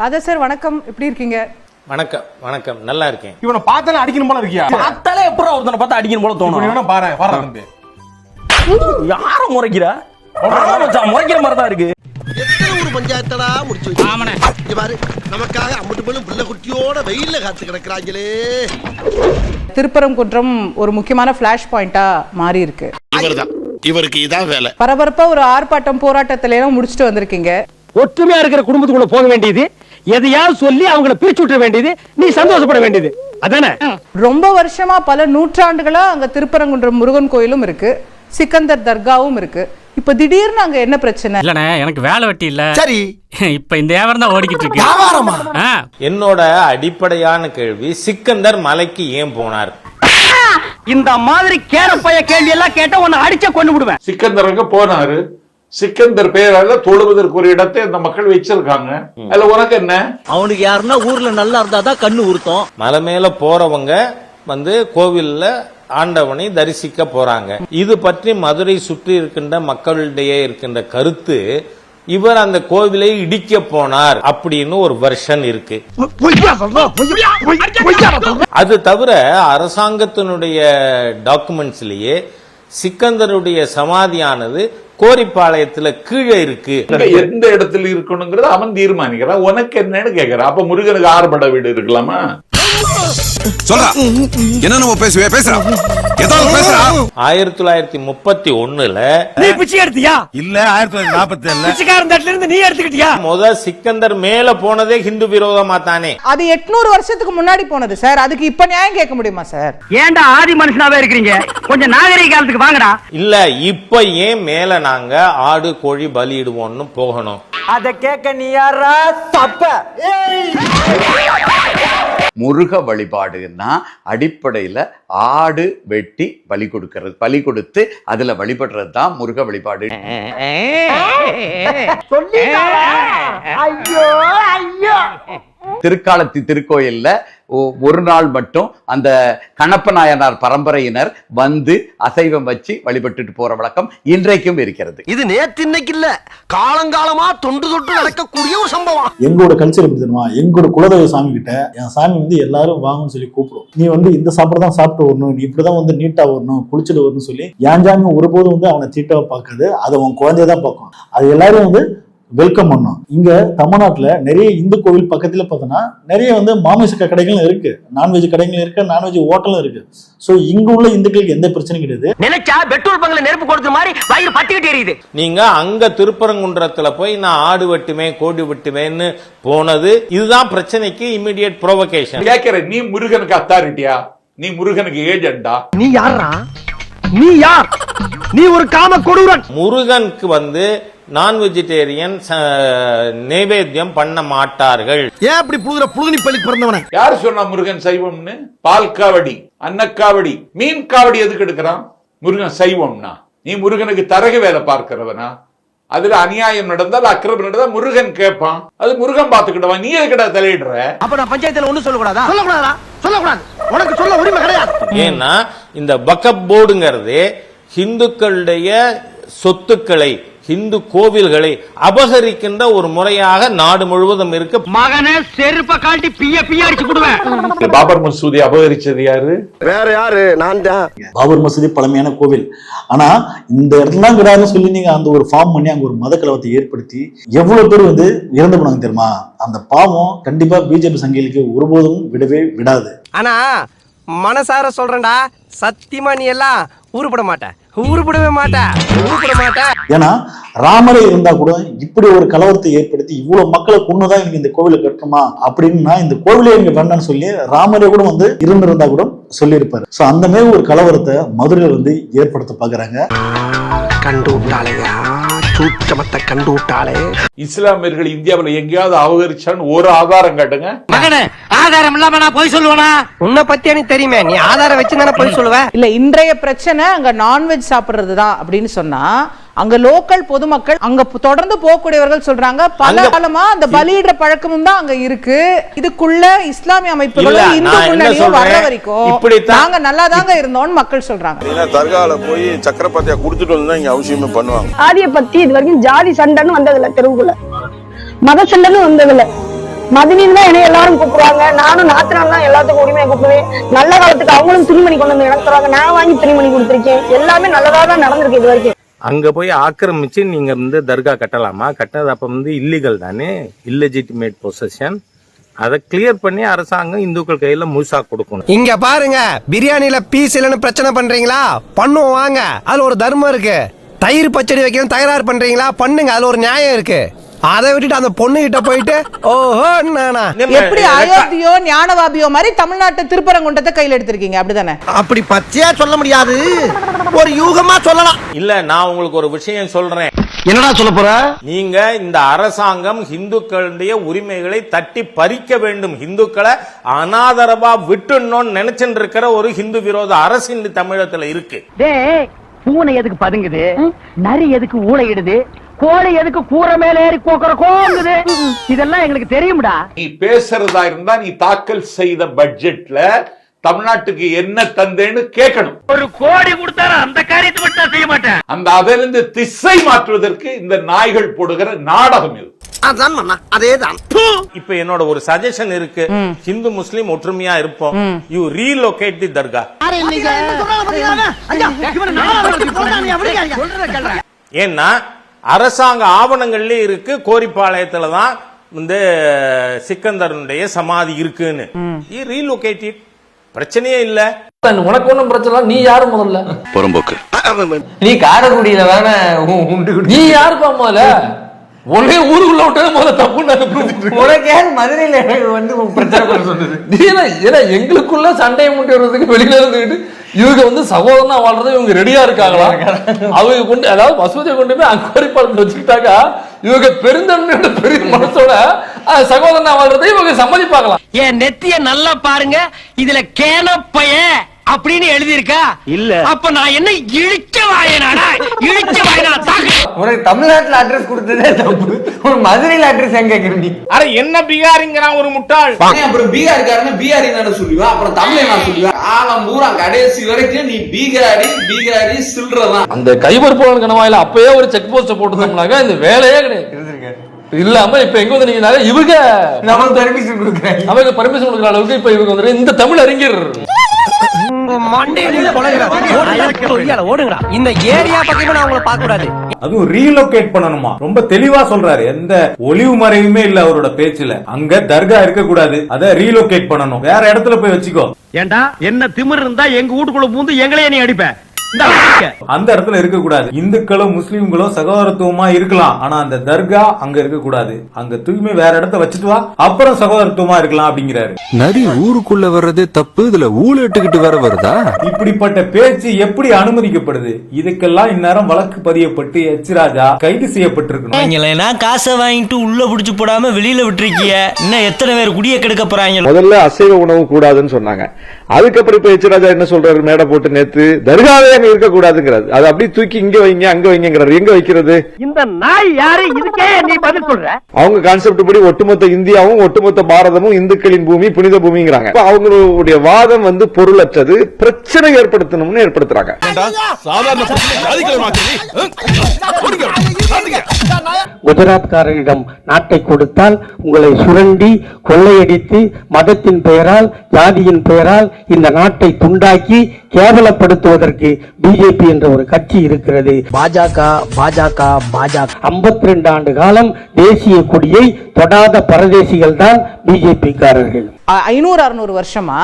ராஜா sir வணக்கம். எப்படி இருக்கீங்க? வணக்கம் வணக்கம். நல்லா இருக்கேன். இவனை பார்த்தாலே அடிக்கணும் போல இருக்கியா? பார்த்தாலே எப்பறம் ஒருத்தனை பார்த்தா அடிக்கணும் போல தோணும்? வேணா பாரு வர தம்பி. யார முறைக்கிறா? ஆமா மச்சான், முறைக்கிற மாதிரி தான் இருக்கு. எத்தனை ஊர் பஞ்சாயத்தடா முடிச்சு வச்சு? இங்க பாரு நமக்காக அம்பட்டு பேரும் பிள்ளை குட்டியோட வெயில்ல காத்து கிடக்குறாங்களே. திருப்பரங்குன்றம் ஒரு முக்கியமான ஃபிளாஷ் பாயிண்டா மாறி இருக்கு. இவர்தான். இவருக்கு இதான் வேலை. பரபரப்பா ஒரு ஆர்ப்பாட்டம் போராட்டத்துல எல்லாம் முடிச்சுட்டு வந்திருக்கீங்க. ஒற்றுமையா இருக்கிற குடும்பத்துக்குள்ள போக வேண்டியது எதையாவது சொல்லி அவங்கள பிரிச்சு விட்டுற வேண்டியது நீ சந்தோஷப்பட வேண்டியது. அதானே? ரொம்ப வருஷமா பல நூற்றாண்டுகளா அங்க திருப்பரங்குன்றம் முருகன் கோயிலும் இருக்கு சிக்கந்தர் தர்காவும் இருக்கு. இப்ப திடீர்னு அங்க என்ன பிரச்சனை? இல்லண்ணே எனக்கு வேலை வெட்டி இல்ல. சரி. இப்ப இந்த வியாபாரம் தான் ஓடிக்கிட்டு இருக்கு. வியாபாரமா? என்னோட அடிப்படையான கேள்வி சிக்கந்தர் மலைக்கு ஏன் போனார்? இந்த மாதிரி கேரப்பைய கேள்வி எல்லாம் கேட்டா உன்னை அடிச்ச கொண்டு விடுவேன் சிக்கந்தர் அங்க போனாரு. சிக்கந்தர் பெயரால தொழுவதற்கு ஒரு இடத்தை அந்த மக்கள் வச்சிருக்காங்க அதுல உனக்கு என்ன அவனுக்கு யாருன்னா ஊர்ல நல்லா இருந்தா தான் கண்ணு உறுத்தும் மலை மேல போறவங்க வந்து கோவில்ல ஆண்டவனை தரிசிக்க போறாங்க இது பற்றி மதுரை சுற்றி இருக்கின்ற மக்களிடையே இருக்கின்ற கருத்து இவர் அந்த கோவிலை இடிக்க போனார் அப்படின்னு ஒரு வெர்ஷன் இருக்கு அது தவிர அரசாங்கத்தினுடைய டாக்குமெண்ட்ஸ்லயே சிக்கந்தனுடைய சமாதியானது கோரிப்பாளையத்துல கீழே இருக்கு. எந்த இடத்துல இருக்கணுங்கிறத அவன் தீர்மானிக்கிறான். உனக்கு என்னன்னு கேக்குறான். அப்ப முருகனுக்கு ஆறுபட வீடு இருக்கலாமா? சொல்றா. என்ன நம்ம பேசுவே? பேசுறா. ஏதாவது பேசுறா. ஆயிரத்தி தொள்ளாயிரத்தி முப்பத்தி ஒண்ணுல நீ பிச்சை எடுத்தியா? இல்ல ஆயிரத்தி தொள்ளாயிரத்தி நாற்பத்தி பிச்சைக்காரன் தட்டுல இருந்து நீ எடுத்துக்கிட்டியா? முத சிக்கந்தர் மேல போனதே ஹிந்து விரோதமா தானே? அது எட்நூறு வருஷத்துக்கு முன்னாடி போனது சார். அதுக்கு இப்ப நியாயம் கேட்க முடியுமா சார்? ஏன்டா ஆதி மனுஷனாவே இருக்கிறீங்க? கொஞ்சம் நாகரிக காலத்துக்கு வாங்கடா. இல்ல இப்ப ஏன் மேல நாங்க ஆடு கோழி பலியிடுவோம்னு போகணும்? அத கேட்க நீ யாரா தப்ப. முருக வழிபாடுன்னா அடிப்படையில ஆடு வெட்டி பலி கொடுக்கறது பலி கொடுத்து அதில் வழிபடுறது தான் முருக வழிபாடு. திருக்காலத்தி திருக்கோயில்ல ஒ- ஒரு நாள் மட்டும் அந்த கணப்ப நாயனார் பரம்பரையினர் வந்து அசைவம் வச்சு வழிபட்டுட்டு போற வழக்கம் இன்றைக்கும் இருக்கிறது. இது நேத்து இன்னைக்கு இல்ல. காலங்காலமா தொண்டு தொட்டு நடக்கக்கூடிய ஒரு சம்பவம். எங்களோட கல்ச்சர் எப்படி தெரியுமா? எங்களோட குலதெய்வ சாமி கிட்ட என் சாமி வந்து எல்லாரும் வாங்கன்னு சொல்லி கூப்பிடும். நீ வந்து இந்த சாப்பாடு தான் சாப்பிட்டு வரணும் நீ இப்படிதான் வந்து நீட்டா வரணும் குளிச்சுட்டு வரணும்னு சொல்லி என் சாமி ஒருபோதும் வந்து அவனை தீட்டாவை பார்க்காது. அதை அவன் குழந்தைய தான் பார்க்கும். அது எல்லாரும் வந்து வெல்கம் பண்ணும் இங்க தமிழ்நாட்டுல நிறைய இந்து கோவில் பக்கத்துல பார்த்தோன்னா நிறைய வந்து மாமிச கடைகளும் இருக்கு. நான்வெஜ் கடைகளும் இருக்கு நான்வெஜ் ஹோட்டலும் இருக்கு. ஸோ இங்க உள்ள இந்துக்களுக்கு எந்த பிரச்சனையும் கிடையாது. நினைச்சா பெட்ரோல் பங்க்ல நெருப்பு கொடுத்த மாதிரி வயிறு பட்டிக்கிட்டு எரியுது. நீங்க அங்க திருப்பரங்குன்றத்துல போய் நான் ஆடு வெட்டுமே கோடி வெட்டுமேன்னு போனது இதுதான் பிரச்சனைக்கு இமிடியட் ப்ரோவகேஷன் கேக்குற நீ முருகனுக்கு அத்தாரிட்டியா நீ முருகனுக்கு ஏஜெண்டா நீ யாரா நீ யார்? நீ ஒரு காம கொடூரன். முருகனுக்கு வந்து நான் வெஜிடேரியன் நைவேத்தியம் பண்ண மாட்டார்கள். ஏன் அப்படி புழுதுற புழுதுனி பள்ளி பிறந்தவன? யார் சொன்னா முருகன் சைவம்னு? பால் காவடி அன்னக்காவடி மீன் காவடி எதுக்கு எடுக்கிறான்? முருகன் சைவம்னா. நீ முருகனுக்கு தரகு வேலை பார்க்கிறவனா? அதுல அநியாயம் நடந்தால் அக்கிரமம் நடந்தால் முருகன் கேட்பான் அது முருகன் பாத்துக்கிட்டவன் நீ எதுக்கிட்ட தலையிடுற? அப்ப நான் பஞ்சாயத்துல ஒண்ணும் சொல்லக்கூடாதா? சொல்லக்கூடாதா? சொல்லக்கூடாது. உனக்கு சொல்ல உரிமை கிடையாது. ஏன்னா இந்த வக்கப் போர்டுங்கிறது ஹிந்துக்களுடைய சொத்துக்களை ஹிந்து கோவில்களை அபகரிக்கின்ற ஒரு முறையாக நாடு முழுவதும் இருக்கு. மகனே செருப்ப காட்டி பிய பிய அடிச்சு விடுவேன் பாபர் மசூதி அபகரிச்சது யாரு? வேற யாரு? நான் தான். பாபர் மசூதி பழமையான கோவில். ஆனா இந்த இடத்துல இருக்கிறாருன்னு சொல்லி நீங்க அந்த ஒரு ஃபார்ம் பண்ணி அங்க ஒரு மத கலவரத்தை ஏற்படுத்தி எவ்வளவு பேர் வந்து இறந்து போனாங்க தெரியுமா? அந்த பாவம் கண்டிப்பா பிஜேபி சங்கிலிக்கு ஒருபோதும் விடவே விடாது. ஆனா மனசார சொல்றேன்டா சத்தியமா நீ எல்லாம் உருப்பட மாட்ட. மாட்ட. மாட்ட. ஏன்னா ராமரே இருந்தா கூட இப்படி ஒரு கலவரத்தை ஏற்படுத்தி இவ்வளவு மக்களை கொண்டுதான் எனக்கு இந்த கோவிலை கட்டணுமா அப்படின்னா இந்த கோவிலே இங்க வேண்டாம்னு சொல்லி ராமரே கூட வந்து இருந்திருந்தா கூட சொல்லியிருப்பாரு. சோ அந்த மாதிரி ஒரு கலவரத்தை மதுரையில வந்து ஏற்படுத்த பாக்குறாங்க. கண்டு விட்டாளையா? சூச்சமத்தை கண்டு விட்டாளே இஸ்லாமியர்கள் இந்தியாவுல எங்கேயாவது அபகரிச்சான்னு ஒரு ஆதாரம் காட்டுங்க. மகனே ஆதாரம் இல்லாம நான் போய் சொல்லுவேனா? உன்னை பத்தி எனக்கு தெரியுமே நீ ஆதாரம் வச்சு தானே போய் சொல்லுவ? இல்ல இன்றைய பிரச்சனை அங்க நான்வெஜ் சாப்பிடுறது தான் அப்படின்னு சொன்னா அங்க லோக்கல் பொதுமக்கள் அங்க தொடர்ந்து போகக்கூடியவர்கள் சொல்றாங்க பல காலமா அந்த பலியிடுற பழக்கமும் தான் அங்க இருக்கு. இதுக்குள்ள இஸ்லாமிய அமைப்புகளும் இந்து முன்னணியும் வர்ற வரைக்கும் நாங்க நல்லா தாங்க இருந்தோம்னு மக்கள் சொல்றாங்க. தர்கால போய் சக்கரப்பாத்தியா குடுத்துட்டு வந்து இங்க அவசியமே பண்ணுவாங்க. ஆதிய பத்தி இது வரைக்கும் ஜாதி சண்டைன்னு வந்ததில்ல தெருவுக்குள்ள. மத சண்டைன்னு வந்ததில்ல. மதினின்னு தான் என்னை எல்லாரும் கூப்பிடுவாங்க. நானும் நாத்தினால தான் எல்லாத்துக்கும் உரிமையை கூப்பிடுவேன். நல்ல காலத்துக்கு அவங்களும் துணிமணி கொண்டு வந்து தருவாங்க நான் வாங்கி துணிமணி கொடுத்துருக்கேன். எல்லாமே நல்லதா தான் நடந்திருக்கு இது வரைக்கும் அங்கே போய் ஆக்கிரமிச்சு நீங்கள் வந்து தர்கா கட்டலாமா? கட்டினது அப்போ வந்து இல்லீகல் தானே? இல்லெஜிட்டிமேட் பொசஷன் அதை கிளியர் பண்ணி அரசாங்கம் இந்துக்கள் கையில முழுசா கொடுக்கணும். இங்க பாருங்க பிரியாணில பீஸ் இல்லைன்னு பிரச்சனை பண்றீங்களா? பண்ணுவோம் வாங்க. அதுல ஒரு தர்மம் இருக்கு. தயிர் பச்சடி வைக்கணும் தயார் பண்றீங்களா? பண்ணுங்க அதுல ஒரு நியாயம் இருக்கு. அதை விட்டுட்டு அந்த பொண்ணு கிட்ட போயிட்டு ஓஹோ நானா எப்படி அயோத்தியோ ஞானவாபியோ மாதிரி தமிழ்நாட்டு திருப்பரங்குன்றத்தை கையில் எடுத்திருக்கீங்க? அப்படிதானே? அப்படி பச்சையா சொல்ல முடியாது. ஒரு யூகமா சொல்லலாம். இல்ல நான் உங்களுக்கு ஒரு விஷயம் சொல்றேன். என்னடா சொல்ல போற? நீங்க இந்த அரசாங்கம் இந்துக்களுடைய உரிமைகளை தட்டி பறிக்க வேண்டும். இந்துக்களை அனாதரவா விட்டுணும்னு நினைச்சுட்டு இருக்கிற ஒரு ஹிந்து விரோத அரசு இந்த தமிழகத்துல இருக்கு. டேய் பூனை எதுக்கு பதுங்குது? நரி எதுக்கு ஊழையிடுது கோழி எதுக்கு கூரை மேல ஏறி கோக்குற கோங்குது இதெல்லாம் எங்களுக்கு தெரியும்டா. நீ பேசுறதா இருந்தா நீ தாக்கல் செய்த பட்ஜெட்ல தமிழ்நாட்டுக்கு என்ன தந்தேன்னு கேட்கணும். ஒரு கோடி கொடுத்தாரு அந்த காரியத்தை மட்டும் செய்ய மாட்டேன். அந்த அதிலிருந்து திசை மாற்றுவதற்கு இந்த நாய்கள் போடுகிற நாடகம் இது. அதான் மண்ணா அதேதான். இப்ப என்னோட ஒரு சஜஷன் இருக்கு. ஹிந்து முஸ்லிம் ஒற்றுமையா இருப்போம். யூ ரீலோகேட் தி தர்கா ஏன்னா அரசாங்க ஆவணங்கள்லயே இருக்கு. கோரிப்பாளையத்துல தான் இந்த சிக்கந்தரனுடைய சமாதி இருக்குன்னு. ரீலோகேட் இட் பிரச்சனையே இல்ல. உனக்கு ஒண்ணும் பிரச்சனை நீ யாரு முதல்ல? புறம்போக்கு. நீ காரைக்குடியில வேணா நீ யாருப்பா முதல்ல? ஒரே ஊருக்குள்ள விட்டது முதல்ல தப்பு உனக்கு மதுரையில வந்து பிரச்சனை பண்ண சொன்னது. நீ என்ன- ஏன்னா எங்களுக்குள்ள சண்டையை முட்டி வர்றதுக்கு வெளியில இருந்துகிட்டு இவங்க வந்து சகோதரனா வாழ்றது இவங்க ரெடியா இருக்காங்களா? அவங்க கொண்டு அதாவது மசூதியை கொண்டு போய் அங்கோரிப்பாளத்தில் வச்சுக்கிட்டாக்கா இவங்க பெருந்தன்மையோட பெரிய மனசோட சகோதரனா வாழ்றதை இவங்க சம்மதிப்பாங்களாம் என் நெத்திய நல்லா பாருங்க இதுல கேனப்பைய அப்படின்னு எழுதியிருக்கா? இல்ல. அப்ப நான் என்ன இழிச்ச வாயனாடா இழிச்ச வாயனா உனக்கு தமிழ்நாட்டுல அட்ரஸ் கொடுத்ததே தப்பு. உனக்கு மதுரையில அட்ரஸ் எங்க கேக்குற நீ அட என்ன பீகாரிங்கிறான் ஒரு முட்டாள்? அப்புறம் பீகார்காரன பீகாரி தானே சொல்லுவா? அப்புறம் தமிழை நான் சொல்லுவேன். ஆலம் பூரா கடைசி வரைக்கும் நீ பீகாரி பீகாரி சில்றதான் அந்த கைபர் போலன் கணவாயில அப்பயே ஒரு செக் போஸ்ட் போட்டுருந்தோம்னாக்க இந்த வேலையே கிடையாது. இல்லாம இப்ப எங்க வந்து நீங்க இவங்க நம்ம பர்மிஷன் கொடுக்குறாங்க. அவங்க பர்மிஷன் கொடுக்குற அளவுக்கு இப்ப இவங்க வந்து இந்த தமிழ் அறிஞர் ஓடுங்கடா. இந்த ஏரியா பக்கமே நான் உங்களை பார்க்க கூடாது அதுவும் ரீலோகேட் பண்ணணுமா? ரொம்ப தெளிவா சொல்றாரு. எந்த ஒளிவு மறைவுமே இல்ல அவரோட பேச்சுல. அங்க தர்கா இருக்க கூடாது அத ரீலோகேட் பண்ணணும். வேற இடத்துல போய் வச்சுக்கோ. ஏண்டா? என்ன திமிர் இருந்தா எங்க வீட்டுக்குள்ள பூந்து எங்களையே நீ அடிப்ப. அந்த இடத்துல இருக்க கூடாது இந்துக்களும் முஸ்லீம்களும் சகோதரத்துவமா இருக்கலாம். ஆனா அந்த தர்கா அங்க இருக்க கூடாது அங்க தூய்மை வேற இடத்த வச்சுட்டு வா. அப்புறம் சகோதரத்துவமா இருக்கலாம் அப்படிங்கிறாரு. நரி ஊருக்குள்ள வர்றதே தப்பு? இதுல ஊழட்டுக்கிட்டு வேற வருதா? இப்படிப்பட்ட பேச்சு எப்படி அனுமதிக்கப்படுது? இதுக்கெல்லாம் இந்நேரம் வழக்கு பதியப்பட்டு எச். ராஜா கைது செய்யப்பட்டிருக்கணும். காசை வாங்கிட்டு உள்ள புடிச்சு போடாம வெளியில விட்டுருக்கிய? இன்னும் எத்தனை பேர் குடிய கெடுக்க போறாங்க? முதல்ல அசைவ உணவு கூடாதுன்னு சொன்னாங்க. அதுக்கப்புறம் இப்ப எச்சராஜா என்ன சொல்றாரு? மேடை போட்டு நேத்து தர்காவே அங்க இருக்க கூடாதுங்கிறாரு அதை அப்படியே தூக்கி இங்க வைங்க அங்க வைங்கிறாரு எங்க வைக்கிறது? இந்த நாய் யாரு? இதுக்கே நீ பதில் சொல்ற. அவங்க கான்செப்ட் படி ஒட்டுமொத்த இந்தியாவும் ஒட்டுமொத்த பாரதமும் இந்துக்களின் பூமி புனித பூமிங்கிறாங்க. அவங்களுடைய வாதம் வந்து பொருளற்றது பிரச்சனை ஏற்படுத்தணும்னு ஏற்படுத்துறாங்க. குஜராத்காரரிடம் நாட்டை கொடுத்தால் உங்களை சுரண்டி கொள்ளையடித்து மதத்தின் பெயரால் ஜாதியின் பெயரால் இந்த நாட்டை துண்டாக்கி கேவலப்படுத்துவதற்கு பிஜேபி என்ற ஒரு கட்சி இருக்கிறது. பாஜக பாஜக பாஜக. ஐம்பத்தி ரெண்டு ஆண்டு காலம் தேசிய கொடியை தொடாத பரதேசிகள் தான் பிஜேபி காரர்கள் அ- ஐநூறு அறுநூறு வருஷமா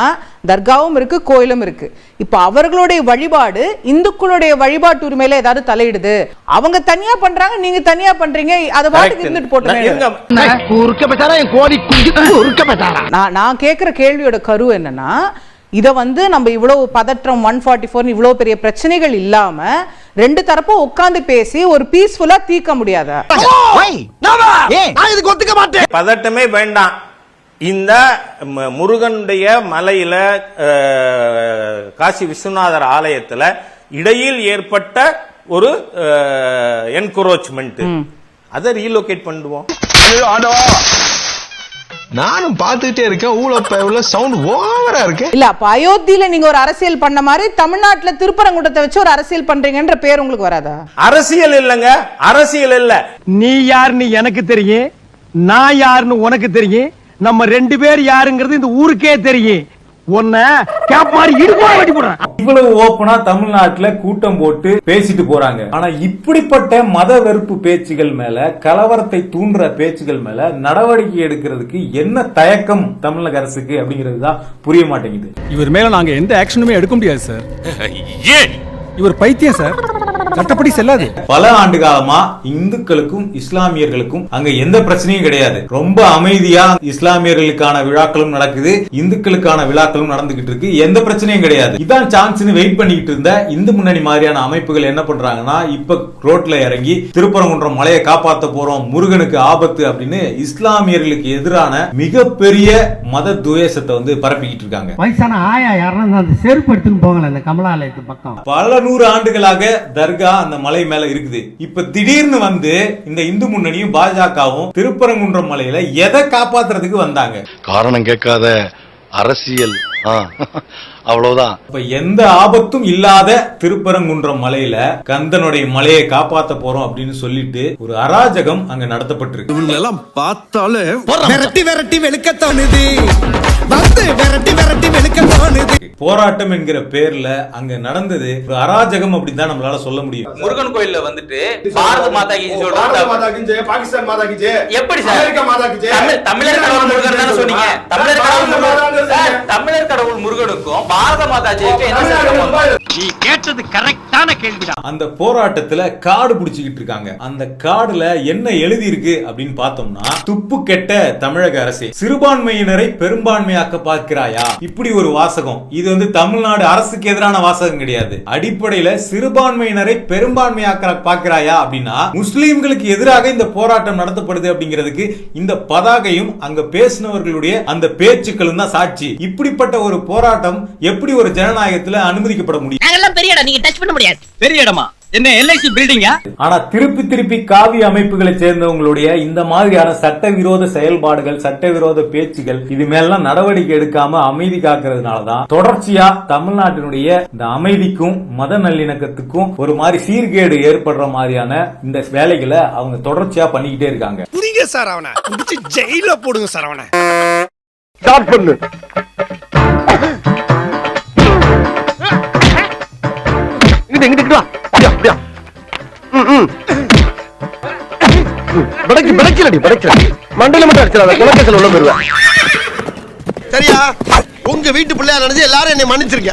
தர்காவும் இருக்கு கோயிலும் இருக்கு. இப்ப அவர்களுடைய வழிபாடு இந்துக்களுடைய வழிபாட்டு உரிமையில ஏதாவது தலையிடுது. அவங்க தனியா பண்றாங்க நீங்க தனியா பண்றீங்க. அதை பாட்டுக்கு இருந்துட்டு போட்டு நான் நான் கேட்குற கேள்வியோட கரு என்னன்னா இதை வந்து நம்ம இவ்வளவு பதற்றம் ஒன் ஃபார்ட்டி ஃபோர் இவ்வளோ பெரிய பிரச்சனைகள் இல்லாம ரெண்டு தரப்பும் உட்கார்ந்து பேசி ஒரு பீஸ்ஃபுல்லா தீர்க்க முடியாதா? பதட்டமே வேண்டாம். இந்த ம- முருகனுடைய மலையில காசி விஸ்வநாதர் ஆலயத்துல இடையில் ஏற்பட்ட ஒரு என்கரோச்மெண்ட் அதை ரீலோகேட் பண்ணுவோம். நானும் பார்த்துக்கிட்டே இருக்கேன். ஊழ சவுண்ட் ஓவரா இருக்கு. இல்ல அப்ப அயோத்தியில நீங்க ஒரு அரசியல் பண்ண மாதிரி தமிழ்நாட்டுல திருப்பரங்குன்றத்தை வச்சு ஒரு அரசியல் பண்றீங்கன்ற பேர் உங்களுக்கு வராதா? அரசியல் இல்லைங்க. அரசியல் இல்ல. நீ யாருன்னு எனக்கு தெரியும். நான் யாருன்னு உனக்கு தெரியும். நம்ம ரெண்டு பேர் யாருங்கிறது இந்த ஊருக்கே தெரியும். இவ்வளவு ஓப்பனா தமிழ்நாட்டுல கூட்டம் போட்டு பேசிட்டு போறாங்க. ஆனா இப்படிப்பட்ட மத வெறுப்பு பேச்சுகள் மேல கலவரத்தை தூண்டுற பேச்சுகள் மேல நடவடிக்கை எடுக்கிறதுக்கு என்ன தயக்கம் தமிழக அரசுக்கு அப்படிங்கிறது தான் புரிய மாட்டேங்குது. இவர் மேல நாங்க எந்த ஆக்ஷனுமே எடுக்க முடியாது சார் இவர் பைத்தியம் சார் சட்டப்படி செல்லாது. பல ஆண்டு காலமா இந்துக்களுக்கும் இஸ்லாமியர்களுக்கும் அங்க எந்த பிரச்சனையும் கிடையாது. ரொம்ப அமைதியா இஸ்லாமியர்களுக்கான விழாக்களும் நடக்குது இந்துக்களுக்கான விழாக்களும் நடந்துகிட்டு இருக்கு. எந்த பிரச்சனையும் கிடையாது. இதான் சான்ஸ்னு வெயிட் பண்ணிக்கிட்டு இருந்த இந்து முன்னணி மாதிரியான அமைப்புகள் என்ன பண்றாங்கன்னா இப்ப ரோட்ல இறங்கி திருப்பரங்குன்றம் மலையை காப்பாத்த போறோம் முருகனுக்கு ஆபத்து அப்படின்னு இஸ்லாமியர்களுக்கு எதிரான மிகப்பெரிய மத துவேஷத்தை வந்து பரப்பிக்கிட்டு இருக்காங்க. வயசான ஆயா யாருன்னா அந்த செருப்பு எடுத்துன்னு இந்த கமலாலயத்து பக்கம். பல நூறு ஆண்டுகளாக தர்கா அந்த மலை மேல இருக்குது. இப்ப திடீர்னு வந்து இந்த இந்து முன்னணியும் பாஜகவும் திருப்பரங்குன்றம் மலையில எதை காப்பாத்துறதுக்கு வந்தாங்க? காரணம் கேட்காத அரசியல். அவ்வளவுதான். இப்ப எந்த ஆபத்தும் இல்லாத திருப்பரங்குன்றம் மலையில கந்தனுடைய மலையை காப்பாத்த போறோம் அப்படின்னு சொல்லிட்டு ஒரு அராஜகம் அங்க நடத்தப்பட்டிருக்கு. இவங்களெல்லாம் பார்த்தாலே விரட்டி விரட்டி வெளுக்க தோணுது வந்து விரட்டி விரட்டி வெளுக்க தோணுது போராட்டம் என்கிற பேர்ல அங்க நடந்தது ஒரு அராஜகம் அப்படின்னு நம்மளால சொல்ல முடியும். முருகன் கோயில்ல வந்துட்டு பாரத மாதா கி சொல்றாங்க பாகிஸ்தான் மாதா கிஜே எப்படி சார்? அமெரிக்கா மாதா தமிழ் தமிழர் கடவுள் முருகன் தானே சொன்னீங்க. தமிழர் கடவுள் முருகன் சார், தமிழர் கடவுள் முருகனுக்கும் பாரத மாதா ஜெயிக்கும் என்ன சார் சம்பந்தம்? நீ கேட்டது கரெக்டான கேள்விதான் அந்த போராட்டத்துல காடு புடிச்சுக்கிட்டு இருக்காங்க. அந்த காடுல என்ன எழுதி இருக்கு அப்படின்னு பார்த்தோம்னா துப்பு கெட்ட தமிழக அரசே சிறுபான்மையினரை பெரும்பான்மையாக்க பார்க்கிறாயா? இப்படி ஒரு வாசகம். இது வந்து தமிழ்நாடு அரசுக்கு எதிரான வாசகம் கிடையாது. அடிப்படையில சிறுபான்மையினரை பெரும்பான்மையாக்க பார்க்கிறாயா அப்படின்னா முஸ்லிம்களுக்கு எதிராக இந்த போராட்டம் நடத்தப்படுது அப்படிங்கிறதுக்கு இந்த பதாகையும் அங்க பேசினவர்களுடைய அந்த பேச்சுக்களும் தான் சாட்சி. இப்படிப்பட்ட ஒரு போராட்டம் எப்படி ஒரு ஜனநாயகத்துல அனுமதிக்கப்பட முடியும்? பெரிய இடம் நீங்க டச் பண்ண முடியாது. பெரிய இடமா? என்ன எல்ஐசி பில்டிங்கா ஆனா திருப்பி திருப்பி காவி அமைப்புகளை சேர்ந்தவங்களுடைய இந்த மாதிரியான சட்டவிரோத செயல்பாடுகள் சட்டவிரோத பேச்சுகள் இது மேலாம் நடவடிக்கை எடுக்காம அமைதி காக்கிறதுனாலதான் தொடர்ச்சியா தமிழ்நாட்டினுடைய இந்த அமைதிக்கும் மத நல்லிணக்கத்துக்கும் ஒரு மாதிரி சீர்கேடு ஏற்படுற மாதிரியான இந்த வேலைகளை அவங்க தொடர்ச்சியா பண்ணிக்கிட்டே இருக்காங்க. புரியுங்க சார் அவனை. பிடிச்சி ஜெயில போடுங்க சார் அவனை. ஸ்டார்ட் பண்ணு. இங்கிட்டு இங்கிட்டு வா. அப்படியா அப்படியா ம், ம். படைக்கு படைக்கலடி படைக்கல மண்டல மட்டும் அடிச்சிடாத குலக்கத்தில் உள்ள போயிருவேன் சரியா? உங்க வீட்டு பிள்ளையா நினைச்சு எல்லாரும் என்னை மன்னிச்சிருக்க